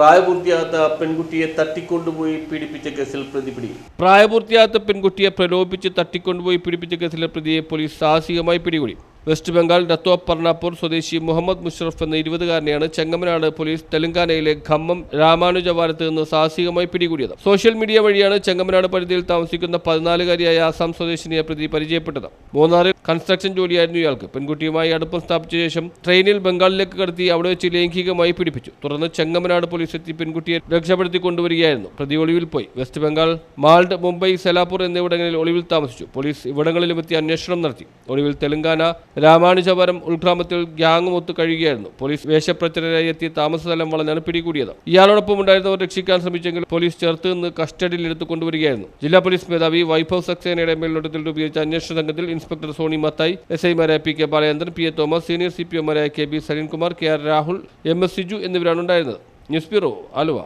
പ്രായപൂർത്തിയാകാത്ത പെൺകുട്ടിയെ തട്ടിക്കൊണ്ടുപോയി പീഡിപ്പിച്ച കേസിൽ പ്രതി പിടി. പ്രായപൂർത്തിയാകാത്ത പെൺകുട്ടിയെ പ്രലോഭിച്ച് തട്ടിക്കൊണ്ടുപോയി പീഡിപ്പിച്ച കേസിലെ പ്രതിയെ പോലീസ് സാഹസികമായി പിടികൂടി. വെസ്റ്റ് ബംഗാൾ ഡത്തോപർണാപൂർ സ്വദേശി മുഹമ്മദ് മുഷറഫ് എന്ന ഇരുപതുകാരനെയാണ് ചെങ്ങമനാട് പോലീസ് തെലങ്കാനയിലെ ഖമ്മം രാമാനുജവാരത്ത് നിന്ന് സാഹസികമായി പിടികൂടിയത്. സോഷ്യൽ മീഡിയ വഴിയാണ് ചെങ്ങമനാട് പരിധിയിൽ താമസിക്കുന്ന പതിനാലുകാരിയായ ആസാം സ്വദേശിനിയെ പ്രതി പരിചയപ്പെട്ടത്. മൂന്നാറിൽ കൺസ്ട്രക്ഷൻ ജോലിയായിരുന്നു ഇയാൾക്ക്. പെൺകുട്ടിയുമായി അടുപ്പം സ്ഥാപിച്ച ശേഷം ട്രെയിനിൽ ബംഗാളിലേക്ക് കടത്തി അവിടെ വെച്ച് ലൈംഗികമായി പിടിപ്പിച്ചു തുടർന്ന് ചെങ്ങമനാട് പോലീസ് എത്തി പെൺകുട്ടിയെ രക്ഷപ്പെടുത്തി കൊണ്ടുവരികയായിരുന്നു. പ്രതി ഒളിവിൽ പോയി. വെസ്റ്റ് ബംഗാൾ മാൾഡ് മുംബൈ സെലാപൂർ എന്നിവിടങ്ങളിൽ ഒളിവിൽ താമസിച്ചു. പോലീസ് ഇവിടങ്ങളിലും എത്തി അന്വേഷണം നടത്തി. ഒളിവിൽ തെലങ്കാന രാമാനുജപുരം ഉൾഗ്രാമത്തിൽ ഗ്യാങ് ഗ്യാങ്ങുമൊത്ത് കഴിയുകയായിരുന്നു. പോലീസ് വേഷപ്രചരനായി എത്തി താമസസ്ഥലം വളഞ്ഞാണ് പിടികൂടിയത്. ഇയാളോടൊപ്പം ഉണ്ടായിരുന്നവർ രക്ഷിക്കാൻ ശ്രമിച്ചെങ്കിൽ പോലീസ് ചേർത്ത് നിന്ന് കസ്റ്റഡിയിൽ എടുത്തു കൊണ്ടുവരികയായിരുന്നു. ജില്ലാ പോലീസ് മേധാവി വൈഭവ് സക്സേനയുടെ മേൽനോട്ടത്തിൽ രൂപീകരിച്ച അന്വേഷണ സംഘത്തിൽ ഇൻസ്പെക്ടർ സോണി മത്തായി എസ് ഐമാരായ P K Balachandran P A Thomas senior C P ഒമാരായ K B Saleenkumar K R Rahul M S Siju എന്നിവരാണ് ഉണ്ടായിരുന്നത്. News bureau Aluva.